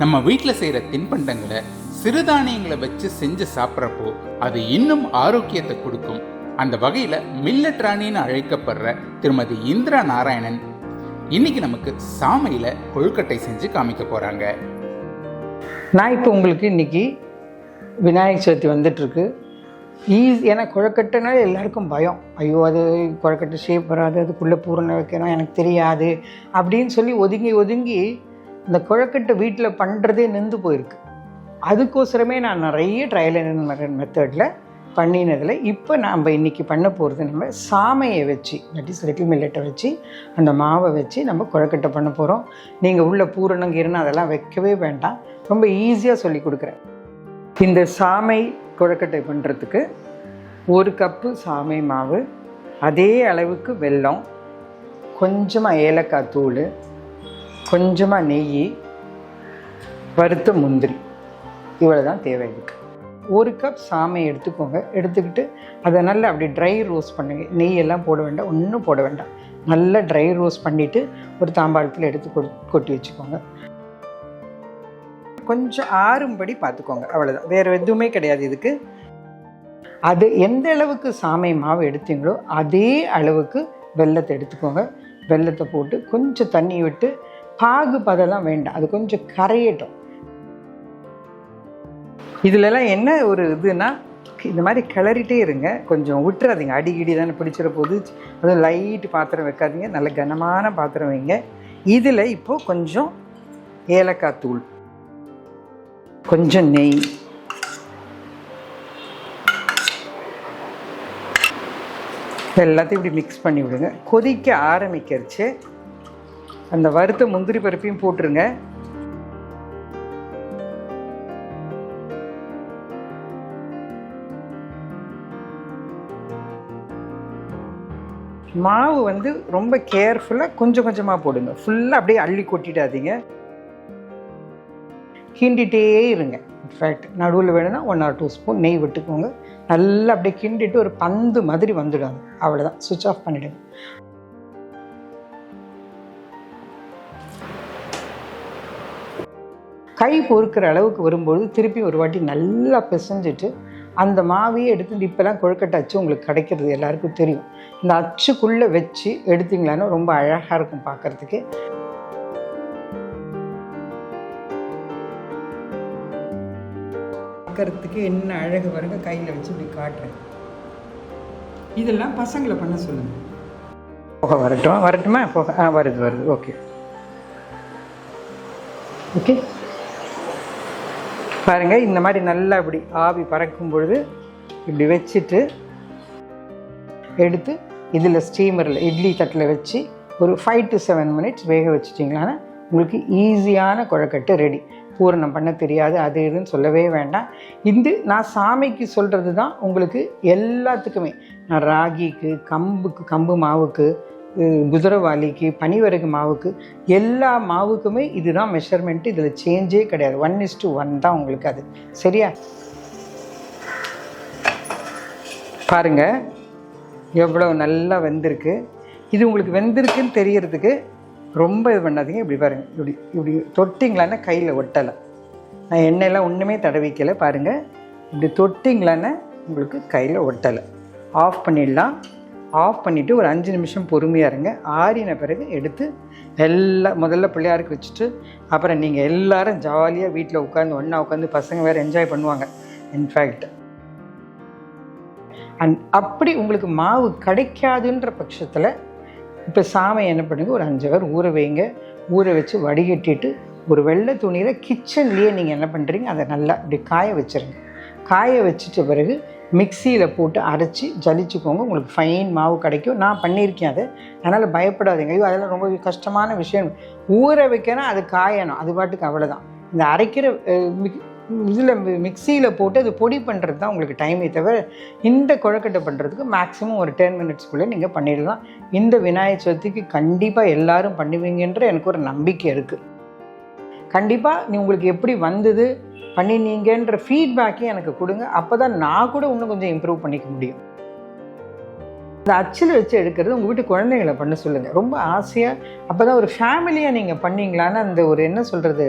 நம்ம வீட்டில் செய்கிற தின்பண்டங்களை சிறுதானியங்களை வச்சு செஞ்சு சாப்பிட்றப்போ அது இன்னும் ஆரோக்கியத்தை கொடுக்கும். அந்த வகையில் மில்லட் ராணின்னு அழைக்கப்படுற திருமதி இந்திரா நாராயணன் இன்னைக்கு நமக்கு சாமையில் கொழுக்கட்டை செஞ்சு காமிக்க போகிறாங்க நான் இப்போ உங்களுக்கு இன்னைக்கு விநாயகர் சதுர்த்தி வந்துட்டுருக்கு. ஈஸி ஏன்னா குழக்கட்டைனால எல்லாருக்கும் பயம். ஐயோ அது குழக்கட்டை ஷேப் வராது அதுக்குள்ளே பூரண வைக்கணும் எனக்கு தெரியாது அப்படின்னு சொல்லி ஒதுங்கி ஒதுங்கி இந்த குழக்கட்டு வீட்டில் பண்ணுறதே நின்று போயிருக்கு. அதுக்கோசரமே நான் நிறைய ட்ரையல் அண்ட் மெத்தடில் பண்ணினதில் இப்போ நாம் இன்றைக்கி பண்ண போகிறது நம்ம சாமையை வச்சு தட் இஸ் லிட்டில் மில்லட்டை வச்சு அந்த மாவை வச்சு நம்ம குழக்கட்டை பண்ண போகிறோம் நீங்கள் உள்ள பூரணம் கீரணம் அதெல்லாம் வைக்கவே வேண்டாம். ரொம்ப ஈஸியாக சொல்லி கொடுக்குறேன். இந்த சாமை குழக்கட்டை பண்ணுறதுக்கு ஒரு கப்பு சாமை மாவு அதே அளவுக்கு வெல்லம் கொஞ்சமாக ஏலக்காய் தூள் கொஞ்சமாக நெய் வறுத்த முந்திரி இவ்வளோ தான் தேவை இதுக்கு ஒரு கப் சாமை எடுத்துக்கோங்க. எடுத்துக்கிட்டு அதை நல்லா அப்படி ட்ரை ரோஸ்ட் பண்ணுங்கள் நெய் எல்லாம் போட வேண்டாம். ஒன்றும் போட வேண்டாம். நல்லா ட்ரை ரோஸ்ட் பண்ணிவிட்டு ஒரு தாம்பாளத்தில் எடுத்து கொட் கொட்டி வச்சுக்கோங்க. கொஞ்சம் ஆறும்படி பார்த்துக்கோங்க. அவ்வளோதான் வேறு எதுவுமே கிடையாது இதுக்கு. அது எந்த அளவுக்கு சாமை மாவு எடுத்தீங்களோ அதே அளவுக்கு வெல்லத்தை எடுத்துக்கோங்க. வெல்லத்தை போட்டு கொஞ்சம் தண்ணி விட்டு பாகு பதெல்லாம் வேண்டாம். அது கொஞ்சம் கரையட்டும். இதுலலாம் என்ன ஒரு இதுனா இந்த மாதிரி கிளறிட்டே இருங்க. கொஞ்சம் விட்டுறாதீங்க அடிக்கடி தானே பிடிச்சிட போது அதுவும் லைட்டு பாத்திரம் வைக்காதீங்க. நல்ல கனமான பாத்திரம் வைங்க. இதில் இப்போது கொஞ்சம் ஏலக்காய் தூள் கொஞ்சம் நெய் எல்லாத்தையும் இப்படி மிக்ஸ் பண்ணி விடுங்க. கொதிக்க ஆரம்பிக்கிறச்சு அந்த வறுத்த முந்திரி பருப்பையும் போட்டுருங்க. மாவு வந்து ரொம்ப கேர்ஃபுல்லாக கொஞ்சம் கொஞ்சமாக போடுங்க. ஃபுல்லாக அப்படியே அள்ளி கொட்டிடாதீங்க. கிண்டிகிட்டே இருங்க. இன்ஃபேக்ட் நடுவில் வேணும்னா ஒன் ஆர் டூ ஸ்பூன் நெய் விட்டுக்கோங்க. நல்லா அப்படியே கிண்டிட்டு ஒரு பந்து மாதிரி வந்துடும் அவ்வளோதான் சுவிட்ச் ஆஃப் பண்ணிவிடுங்க கை பொறுக்கிற அளவுக்கு வரும்பொழுது திருப்பி ஒரு வாட்டி நல்லா பிசைஞ்சிட்டு அந்த மாவையே எடுத்து இப்போலாம் கொழுக்கட்டை அச்சு உங்களுக்கு கிடைக்கிறது எல்லாருக்கும் தெரியும். இந்த அச்சுக்குள்ளே வச்சு எடுத்தீங்களான்னு ரொம்ப அழகாக இருக்கும் பார்க்குறதுக்கு. பார்க்கறதுக்கு என்ன அழகு வருங்க கையில் வச்சு இப்படி காட்டுறேன். இதெல்லாம் பசங்களை பண்ண சொல்லுங்கள் போக வரட்டும்? வரட்டுமா? போக ஆ வருது வருது. ஓகே. ஓகே. பாருங்கள் இந்த மாதிரி நல்லா இப்படி ஆவி பறக்கும் பொழுது இப்படி வச்சுட்டு எடுத்து இதில் ஸ்டீமரில் இட்லி தட்டில் வச்சு ஒரு ஃபைவ் டு செவன் மினிட்ஸ் வேக வச்சுட்டிங்களான்னா உங்களுக்கு ஈஸியான குழக்கட்டு ரெடி பூரணம் பண்ண தெரியாது அது இதுன்னு சொல்லவே வேண்டாம். இந்த நான் சாமிக்கு சொல்கிறது தான் உங்களுக்கு எல்லாத்துக்குமே. நான் ராகிக்கு கம்புக்கு கம்பு மாவுக்கு அஹ், பனிவரகு மாவுக்கு எல்லா மாவுக்குமே இதுதான் மெஷர்மெண்ட்டு இதில் சேஞ்சே கிடையாது. ஒன் இஸ் டு ஒன் தான் உங்களுக்கு அது. சரியா? பாருங்க. எவ்வளோ நல்லா வெந்திருக்கு. இது உங்களுக்கு வெந்திருக்குன்னு தெரியறதுக்கு ரொம்ப இது பண்ணாதீங்க. இப்படி பாருங்கள் இப்படி இப்படி தொட்டிங்களான்னா கையில் ஒட்டலை. நான் எண்ணெயெல்லாம் ஒன்றுமே தடவிக்கலை. பாருங்கள் இப்படி தொட்டிங்களான்னா உங்களுக்கு கையில் ஒட்டலை. ஆஃப் பண்ணிடலாம். ஆஃப் பண்ணிவிட்டு ஒரு அஞ்சு நிமிஷம் பொறுமையாக இருங்க. ஆறின பிறகு எடுத்து எல்லா முதல்ல பிள்ளையாருக்கு வச்சுட்டு அப்புறம் நீங்கள் எல்லாரும் ஜாலியாக வீட்டில் உட்காந்து ஒன்றா உட்காந்து பசங்க வேறு என்ஜாய் பண்ணுவாங்க. இன்ஃபேக்ட் அண்ட் அப்படி உங்களுக்கு மாவு கிடைக்காதுன்ற பட்சத்தில் இப்போ சாமை என்ன பண்ணுங்க ஒரு அஞ்சு ஹவர் ஊற வைங்க. ஊற வச்சு வடிகட்டிட்டு ஒரு வெள்ளை துணியில் கிச்சன்லேயே நீங்கள் என்ன பண்ணுறீங்க அதை நல்லா இப்படி காய வச்சிருங்க. காய வச்சுட்ட பிறகு மிக்சியில் போட்டு அரைச்சி ஜலிச்சுக்கோங்க. உங்களுக்கு ஃபைன் மாவு கிடைக்கும். நான் பண்ணியிருக்கேன் அதை. அதனால் பயப்படாதீங்க. ஐயோ அதெல்லாம் ரொம்ப கஷ்டமான விஷயம். ஊற வைக்கணும் அது காயணும். அது பாட்டுக்கு அவ்வளோதான் இந்த அரைக்கிற இதில் மிக்சியில் போட்டு அது பொடி பண்ணுறது தான் உங்களுக்கு டைமே தவிர இந்த குழக்கட்டை பண்ணுறதுக்கு மேக்ஸிமம் ஒரு டென் மினிட்ஸ்க்குள்ளே நீங்கள் பண்ணிடலாம். இந்த விநாயகர் சதுர்த்திக்கு கண்டிப்பாக எல்லோரும் பண்ணுவீங்கன்ற எனக்கு ஒரு நம்பிக்கை இருக்குது கண்டிப்பாக நீ உங்களுக்கு எப்படி வந்தது பண்ணினீங்கன்ற ஃபீட்பேக்கையும் எனக்கு கொடுங்க. அப்போ தான் நான் கூட இன்னும் கொஞ்சம் இம்ப்ரூவ் பண்ணிக்க முடியும். இந்த அச்சில் வச்சு எடுக்கிறது உங்கள் வீட்டு குழந்தைங்களை பண்ண சொல்லுங்கள் ரொம்ப ஆசையாக அப்போ தான் ஒரு ஃபேமிலியாக நீங்கள் பண்ணீங்களான்னு அந்த ஒரு என்ன சொல்கிறது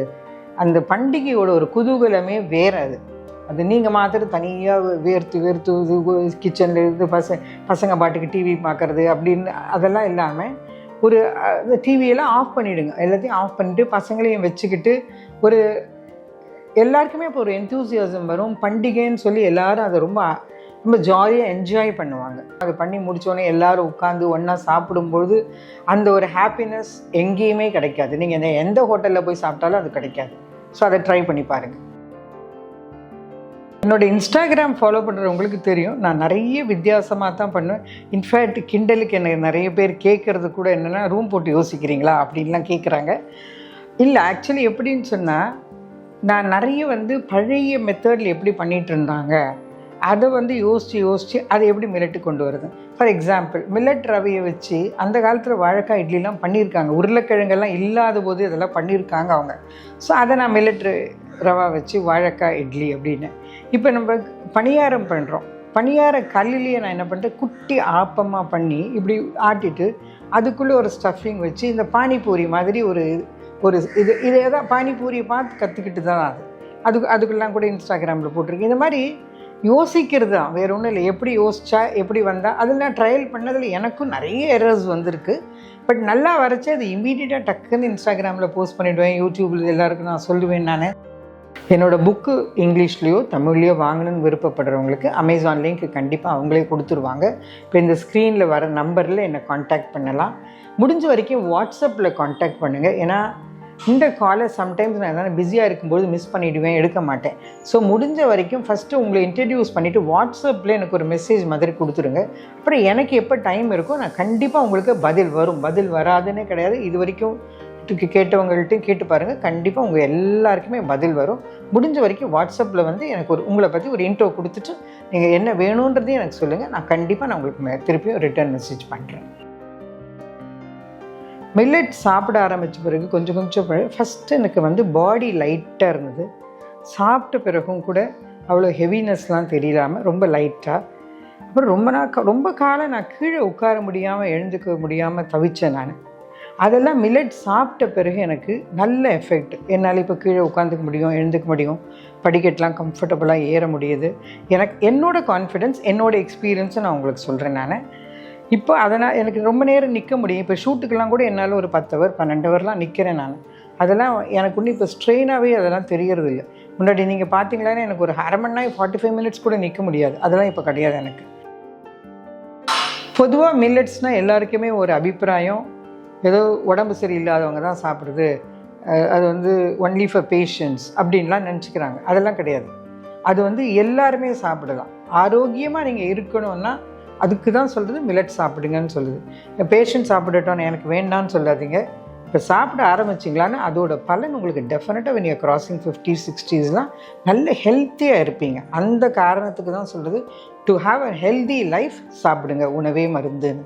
அந்த பண்டிகையோட ஒரு குதூகலமே வேற அது. அது நீங்கள் மாத்திரம் தனியாக வேர்த்து வேர்த்து கிச்சனில் இருந்து பச பசங்க பாட்டுக்கு டிவி பார்க்குறது அப்படின்னு அதெல்லாம் இல்லாமல் ஒரு டிவியெல்லாம் ஆஃப் பண்ணிவிடுங்க எல்லாத்தையும் ஆஃப் பண்ணிட்டு பசங்களையும் வச்சுக்கிட்டு ஒரு எல்லாருக்குமே இப்போ ஒரு என்தூசியாசம் வரும். பண்டிகைன்னு சொல்லி எல்லாரும் அதை ரொம்ப ரொம்ப ஜாலியாக என்ஜாய் பண்ணுவாங்க. அது பண்ணி முடித்தோடனே எல்லோரும் உட்காந்து ஒன்றா சாப்பிடும்பொழுது அந்த ஒரு ஹாப்பினஸ் எங்கேயுமே கிடைக்காது. நீங்கள் எந்த ஹோட்டலில் போய் சாப்பிட்டாலும் அது கிடைக்காது. ஸோ அதை ட்ரை பண்ணி பாருங்கள் என்னோட இன்ஸ்டாகிராம் ஃபாலோ பண்ணுறவங்களுக்கு தெரியும். நான் நிறைய வித்தியாசமாக தான் பண்ணுவேன். இன்ஃபேக்ட் கிண்டலுக்கு என்னை நிறைய பேர் கேட்குறது கூட என்னென்னா ரூம் போட்டு யோசிக்கிறீங்களா? அப்படின்லாம் கேட்குறாங்க இல்லை ஆக்சுவலி எப்படின்னு சொன்னால் நான் நிறைய வந்து பழைய மெத்தடில் எப்படி பண்ணிகிட்டு இருந்தாங்க அதை வந்து யோசித்து யோசித்து அதை எப்படி மில்லட்டு கொண்டு வருது? ஃபார் எக்ஸாம்பிள் மில்லட் ரவையை வச்சு அந்த காலத்தில் வாழைக்காய் இட்லிலாம் பண்ணியிருக்காங்க. உருளைக்கிழங்கெல்லாம் இல்லாத போது இதெல்லாம் பண்ணியிருக்காங்க அவங்க. ஸோ அதை நான் மில்லட் ரவா வச்சு வாழைக்காய் இட்லி அப்படின்னு. இப்போ நம்ம பணியாரம் பண்ணுறோம் பணியார கல்லுலேயே நான் என்ன பண்ணுறேன் குட்டி ஆப்பமாக பண்ணி இப்படி ஆட்டிட்டு அதுக்குள்ளே ஒரு ஸ்டஃபிங் வச்சு இந்த பானிபூரி மாதிரி ஒரு ஒரு இது இதை தான் பானிபூரியை பார்த்து கற்றுக்கிட்டு தான் அது அதுக்கு அதுக்கெல்லாம் கூட இன்ஸ்டாகிராமில் போட்டிருக்கு இந்த மாதிரி யோசிக்கிறது தான். வேறு ஒன்றும் இல்லை. எப்படி யோசித்தா எப்படி வந்தால் அதில் நான் ட்ரையல் பண்ணதில் எனக்கும் நிறைய எரர்ஸ் வந்திருக்கு. பட் நல்லா வரைச்சி அது இமீடியட்டாக டக்குன்னு இன்ஸ்டாகிராமில் போஸ்ட் பண்ணிவிடுவேன் யூடியூப்பில் எல்லாருக்கும் நான் சொல்லுவேன் நான். என்னோடய புக்கு இங்கிலீஷ்லேயோ தமிழ்லேயோ வாங்கணும்னு விருப்பப்படுறவங்களுக்கு அமேசான் லிங்க் கண்டிப்பாக அவங்களே கொடுத்துருவாங்க. இப்போ இந்த ஸ்க்ரீனில் வர நம்பரில் என்னை காண்டாக்ட் பண்ணலாம். முடிஞ்ச வரைக்கும் வாட்ஸ்அப்பில் காண்டாக்ட் பண்ணுங்கள் ஏன்னா இந்த காலை சம்டைம்ஸ் நான் எதனா பிஸியாக இருக்கும்போது மிஸ் பண்ணிவிடுவேன் எடுக்க மாட்டேன். ஸோ முடிஞ்ச வரைக்கும் ஃபஸ்ட்டு உங்களை இன்ட்ரடியூஸ் பண்ணிவிட்டு வாட்ஸ்அப்பில் எனக்கு ஒரு மெசேஜ் மாதிரி கொடுத்துருங்க. அப்புறம் எனக்கு எப்போ டைம் இருக்கோ நான் கண்டிப்பாக உங்களுக்கு பதில் வரும். பதில் வராதுன்னே கிடையாது. இது வரைக்கும் கேட்டவங்கள்ட்டையும் கேட்டு பாருங்கள் கண்டிப்பாக உங்கள் எல்லாருக்குமே பதில் வரும். முடிஞ்ச வரைக்கும் வாட்ஸ்அப்பில் வந்து எனக்கு ஒரு உங்களை பற்றி ஒரு இன்ட்ரோ கொடுத்துட்டு நீங்கள் என்ன வேணுன்றதையும் எனக்கு சொல்லுங்கள் நான் கண்டிப்பாக நான் உங்களுக்கு திருப்பியும் ரிட்டர்ன் மெசேஜ் பண்ணுறேன் மில்லட் சாப்பிட ஆரம்பித்த பிறகு கொஞ்சம் கொஞ்சம் ஃபஸ்ட்டு எனக்கு வந்து பாடி லைட்டாக இருந்தது. சாப்பிட்ட பிறகும் கூட அவ்வளோ ஹெவினஸ்லாம் தெரியலாமல் ரொம்ப லைட்டாக அப்புறம் ரொம்ப நாள் ரொம்ப காலம் நான் கீழே உட்கார முடியாமல் எழுந்துக்க முடியாமல் தவிச்சேன் நான். அதெல்லாம் மில்லட் சாப்பிட்ட பிறகு எனக்கு நல்ல எஃபெக்ட் என்னால் இப்போ கீழே உட்காந்துக்க முடியும் எழுந்துக்க முடியும். படிக்கட்டெலாம் கம்ஃபர்டபுளாக ஏற முடியுது. எனக்கு என்னோட கான்ஃபிடென்ஸ் என்னோட எக்ஸ்பீரியன்ஸை நான் உங்களுக்கு சொல்கிறேன் நான். இப்போ அதனால் எனக்கு ரொம்ப நேரம் நிற்க முடியும். இப்போ ஷூட்டுக்கெல்லாம் கூட என்னால் ஒரு பத்து ஹவர் பன்னெண்டு ஹவர்லாம் நிற்கிறேன் நான். அதெல்லாம் எனக்கு ஒன்றும் இப்போ ஸ்ட்ரெயினாகவே அதெல்லாம் தெரியறது இல்லை முன்னாடி நீங்கள் பார்த்தீங்களான்னா எனக்கு ஒரு அரை மணி நேரம் ஃபார்ட்டி ஃபைவ் மினிட்ஸ் கூட நிற்க முடியாது. அதெல்லாம் இப்போ கிடையாது எனக்கு. பொதுவாக மில்லட்ஸ்னால் எல்லாருக்குமே ஒரு அபிப்பிராயம். ஏதோ உடம்பு சரியில்லாதவங்க தான் சாப்பிட்றது. அது வந்து ஒன்லி ஃபார் பேஷன்ஸ் அப்படின்லாம் நினச்சிக்கிறாங்க. அதெல்லாம் கிடையாது. அது வந்து எல்லாருமே சாப்பிடலாம். ஆரோக்கியமாக நீங்கள் இருக்கணும்னா அதுக்கு தான் சொல்கிறது மில்லட் சாப்பிடுங்கன்னு சொல்லுது. பேஷண்ட் சாப்பிடட்டும் எனக்கு வேண்டாம்னு சொல்லாதீங்க. இப்போ சாப்பிட ஆரம்பிச்சிங்களான்னு அதோட பலன் உங்களுக்கு டெஃபினட்டாக when you're கிராசிங் ஃபிஃப்டி சிக்ஸ்டீஸ்லாம் நல்ல ஹெல்த்தியாக இருப்பீங்க. அந்த காரணத்துக்கு தான் சொல்கிறது to have a healthy life சாப்பிடுங்க. உணவே மருந்துன்னு.